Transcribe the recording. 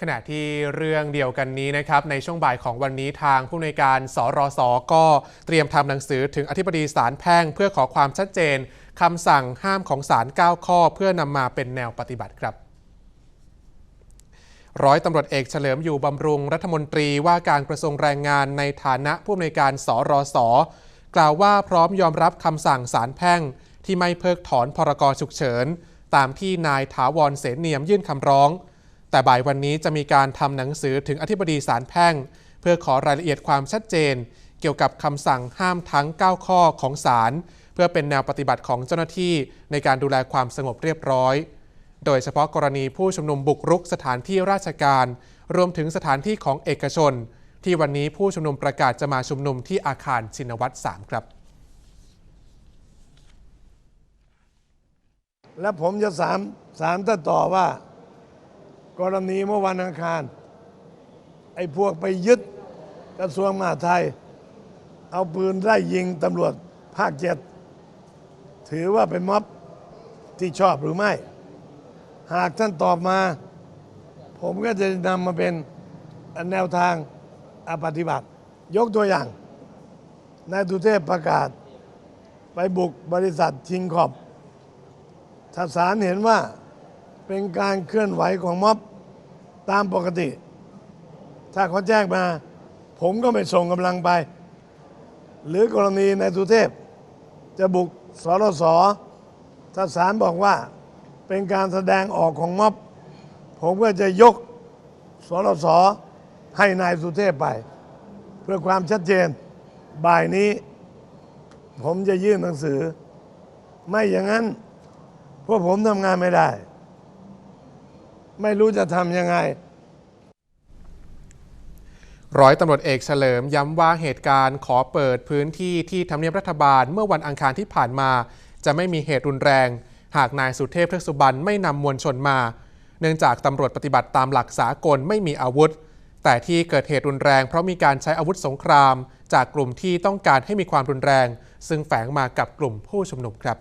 ขณะที่เรื่องเดียวกันนี้นะครับในช่วงบ่ายของวันนี้ทางผู้ในการสรสก็เตรียมทำหนังสือถึงอธิบดีศาลแพ่งเพื่อขอความชัดเจนคำสั่งห้ามของศาล9ข้อเพื่อนำมาเป็นแนวปฏิบัติครับร้อยตำรวจเอกเฉลิมอยู่บำรุงรัฐมนตรีว่าการกระทรวงแรงงานในฐานะผู้อำนวยการสรสกล่าวว่าพร้อมยอมรับคำสั่งศาลแพ่ง ที่ไม่เพิกถอนพรกฉุกเฉิน ตามที่นายถาวรเสนเนียมยื่นคำร้อง แต่บ่ายวันนี้จะมีการทำหนังสือถึงอธิบดีศาลแพ่ง เพื่อขอรายละเอียดความชัดเจน เกี่ยวกับคำสั่งห้ามทั้ง 9 ข้อของศาลเพื่อเป็นแนวปฏิบัติของเจ้าหน้าที่ในการดูแลความสงบเรียบร้อย โดยเฉพาะกรณีผู้ชุมนุมบุกรุกสถานที่ราชการ รวมถึงสถานที่ของเอกชน ที่วันนี้ผู้ชุมนุมประกาศจะมาชุมนุมที่อาคารชินวัตร3ครับ และผมจะสามสามต่อว่า กรณีเมื่อวันอังคาร ไอ้พวกไปยึดกระทรวงมหาดไทย เอาปืนไล่ยิงตำรวจภาคเจ็ดถือว่าเป็นม็อบที่ชอบหรือไม่ หากท่านตอบมา ผมก็จะนำมาเป็นแนวทางปฏิบัติ ยกตัวอย่างนายตุเทพประกาศ ไปบุกบริษัทชิงขอบถ้าศาลเห็นว่าเป็นการเคลื่อนไหวของม็อบ ตามปกติ ถ้าเขาแจ้งมา ผมก็ไม่ส่งกำลังไป หรือกรณีในายสุเทพ จะบุกสรสถ้าศาลบอกว่าเป็นการแสดงออกของม็อบ ผมก็จะยกสรสให้นายสุเทพไป เพื่อความชัดเจนบ่ายนี้ ผมจะยื่นหนังสือ ไม่อย่างนั้นพวกผมทำงานไม่ได้ ไม่รู้จะทำยังไง ร้อยตำรวจเอกเฉลิมย้ำว่าเหตุการณ์ขอเปิดพื้นที่ที่ทำเนียบรัฐบาลเมื่อวันอังคารที่ผ่านมา จะไม่มีเหตุรุนแรง หากนายสุเทพเทือกสุบรรณไม่นำมวลชนมา เนื่องจากตำรวจปฏิบัติตามหลักสากลไม่มีอาวุธ แต่ที่เกิดเหตุรุนแรง เพราะมีการใช้อาวุธสงคราม จากกลุ่มที่ต้องการให้มีความรุนแรง ซึ่งแฝงมากับกลุ่มผู้ชุมนุมครับ